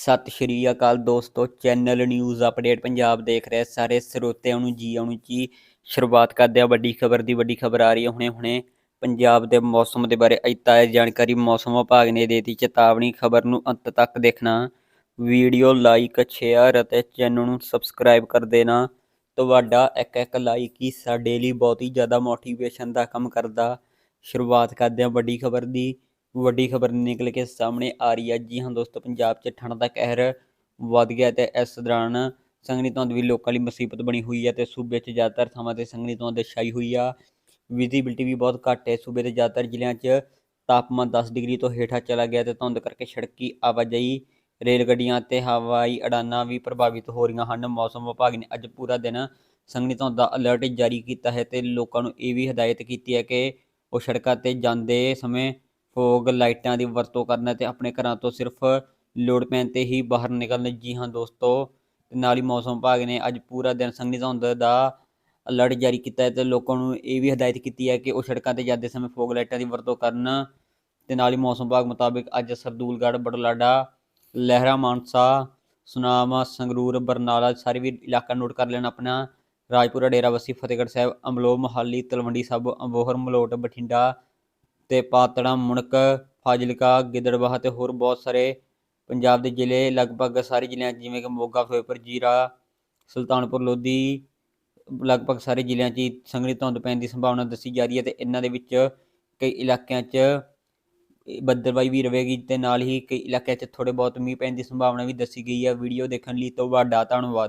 ਸਤਿ ਸ਼੍ਰੀ ਅਕਾਲ ਦੋਸਤੋ, channel news update Punjab ਦੇਖ ਰਹੇ ਸਾਰੇ ਸਰੋਤਿਆਂ ਨੂੰ ਜੀ ਆਉਣ ਜੀ। ਸ਼ੁਰੂਆਤ ਕਰਦੇ ਆ ਵੱਡੀ ਖਬਰ ਦੀ, ਵੱਡੀ ਖਬਰ ਆ ਰਹੀ ਹੈ ਹੁਣੇ ਹੁਣੇ ਪੰਜਾਬ ਦੇ ਮੌਸਮ ਦੇ ਬਾਰੇ ਅੱਜ ਜਾਣਕਾਰੀ ਮੌਸਮ ਵਿਭਾਗ ਨੇ ਦੇਤੀ, ਚੇਤਾਵਨੀ ਖਬਰ ਨੂੰ ਅੰਤ ਤੱਕ ਦੇਖਣਾ। ਵੀਡੀਓ ਲਾਈਕ, ਸ਼ੇਅਰ ਅਤੇ ਚੈਨਲ ਨੂੰ ਸਬਸਕ੍ਰਾਈਬ ਕਰ ਦੇਣਾ। ਤੁਹਾਡਾ ਇੱਕ ਇੱਕ ਲਾਈਕ ਹੀ ਸਾਡੇ ਲਈ ਬਹੁਤ ਹੀ ਜ਼ਿਆਦਾ ਮੋਟੀਵੇਸ਼ਨ ਦਾ ਕੰਮ ਕਰਦਾ। ਸ਼ੁਰੂਆਤ ਕਰਦੇ ਹਾਂ ਵੱਡੀ ਖਬਰ ਦੀ। ਵੱਡੀ ਖਬਰ ਨਿਕਲ ਕੇ ਸਾਹਮਣੇ ਆ ਰਹੀ ਹੈ। ਜੀ ਹਾਂ ਦੋਸਤੋ, ਪੰਜਾਬ 'ਚ ਠੰਡ ਦਾ ਕਹਿਰ ਵੱਧ ਗਿਆ ਤੇ ਇਸ ਦੌਰਾਨ ਸੰਘਣੀ ਧੁੰਦ ਵੀ ਲੋਕਾਂ ਲਈ ਮੁਸੀਬਤ ਬਣੀ ਹੋਈ ਹੈ ਤੇ ਸੂਬੇ 'ਚ ਜ਼ਿਆਦਾਤਰ ਥਾਵਾਂ ਤੇ ਸੰਘਣੀ ਧੁੰਦ ਛਾਈ ਹੋਈ ਆ। ਵਿਜ਼ਿਬਿਲਟੀ ਵੀ ਬਹੁਤ ਘੱਟ ਹੈ। ਸੂਬੇ ਦੇ ਜ਼ਿਆਦਾਤਰ ਜ਼ਿਲ੍ਹਿਆਂ 'ਚ ਤਾਪਮਾਨ 10 ਡਿਗਰੀ ਤੋਂ ਹੇਠਾਂ ਚਲਾ ਗਿਆ ਤੇ ਧੁੰਦ ਕਰਕੇ ਸੜਕੀ ਆਵਾਜਾਈ ਰੇਲ ਗੱਡੀਆਂ ਤੇ ਹਵਾਈ ਉਡਾਨਾਂ ਵੀ ਪ੍ਰਭਾਵਿਤ ਹੋ ਰਹੀਆਂ ਹਨ। ਮੌਸਮ ਵਿਭਾਗ ਨੇ ਅੱਜ ਪੂਰਾ ਦਿਨ ਸੰਘਣੀ ਧੁੰਦ ਦਾ ਅਲਰਟ ਜਾਰੀ ਕੀਤਾ ਹੈ ਤੇ ਲੋਕਾਂ ਨੂੰ ਇਹ ਵੀ ਹਦਾਇਤ ਕੀਤੀ ਹੈ ਕਿ ਉਹ ਸੜਕਾਂ ਤੇ ਜਾਂਦੇ ਸਮੇਂ ਫੋਗ ਲਾਈਟਾਂ ਦੀ ਵਰਤੋਂ ਕਰਨਾ ਤੇ ਆਪਣੇ ਘਰਾਂ ਤੋਂ ਸਿਰਫ ਲੋੜ ਪੈਣ ਤੇ ਹੀ ਬਾਹਰ ਨਿਕਲਣ। ਜੀ ਹਾਂ ਦੋਸਤੋ, ਤੇ ਨਾਲ ਹੀ ਮੌਸਮ ਵਿਭਾਗ ਨੇ ਅੱਜ ਪੂਰਾ ਦਿਨ ਸੰਘਣੀ ਧੁੰਦ ਦਾ ਅਲਰਟ ਜਾਰੀ ਕੀਤਾ ਹੈ ਤੇ ਲੋਕਾਂ ਨੂੰ ਇਹ ਵੀ ਹਦਾਇਤ ਕੀਤੀ ਹੈ ਕਿ ਉਹ ਸੜਕਾਂ ਤੇ ਜਾਂਦੇ ਸਮੇਂ ਫੋਗ ਲਾਈਟਾਂ ਦੀ ਵਰਤੋਂ ਕਰਨ। ਤੇ ਨਾਲ ਹੀ ਮੌਸਮ ਵਿਭਾਗ ਮੁਤਾਬਿਕ ਅੱਜ ਸਰਦੂਲਗੜ੍ਹ ਬੜਲਾਡਾ ਲਹਿਰਾ, ਮਾਨਸਾ, ਸੁਨਾਮ, ਸੰਗਰੂਰ, ਬਰਨਾਲਾ ਸਾਰੇ ਵੀ ਇਲਾਕਾ ਨੋਟ ਕਰ ਲੈਣ ਆਪਣਾ। ਰਾਜਪੁਰਾ ਡੇਰਾਬੱਸੀ ਫਤਿਹਗੜ੍ਹ ਸਾਹਿਬ, ਅਮਲੋਹ, ਮੋਹਾਲੀ, ਤਲਵੰਡੀ ਸਾਬੋ ਅਬੋਹਰ, ਮਲੋਟ, ਬਠਿੰਡਾ ਤੇ ਪਾਤੜਾ, ਮੁਣਕ, ਫਾਜ਼ਿਲਕਾ, ਗਿੱਦੜਬਾਹਾ ਤੇ ਹੋਰ ਬਹੁਤ ਸਾਰੇ ਪੰਜਾਬ ਦੇ ਜ਼ਿਲ੍ਹੇ, ਲਗਭਗ ਸਾਰੇ ਜ਼ਿਲ੍ਹਿਆਂ 'ਚ, ਜਿਵੇਂ ਕਿ ਮੋਗਾ, ਫਿਰੋਜ਼ਪੁਰ, ਜੀਰਾ, ਸੁਲਤਾਨਪੁਰ, ਲੋਧੀ, ਲਗਭਗ ਸਾਰੇ ਜ਼ਿਲ੍ਹਿਆਂ 'ਚ ਹੀ ਸੰਘਣੀ ਧੁੰਦ ਪੈਣ ਦੀ ਸੰਭਾਵਨਾ ਦੱਸੀ ਜਾ ਰਹੀ ਹੈ ਤੇ ਇਹਨਾਂ ਦੇ ਵਿੱਚ ਕਈ ਇਲਾਕਿਆਂ 'ਚ ਬੱਦਲਵਾਈ ਵੀ ਰਹੇਗੀ ਤੇ ਨਾਲ ਹੀ ਕਈ ਇਲਾਕਿਆਂ 'ਚ ਥੋੜੇ ਬਹੁਤ ਮੀਂਹ ਪੈਣ ਦੀ ਸੰਭਾਵਨਾ ਵੀ ਦੱਸੀ ਗਈ ਹੈ। ਵੀਡੀਓ ਦੇਖਣ ਲਈ ਤੁਹਾਡਾ ਧੰਨਵਾਦ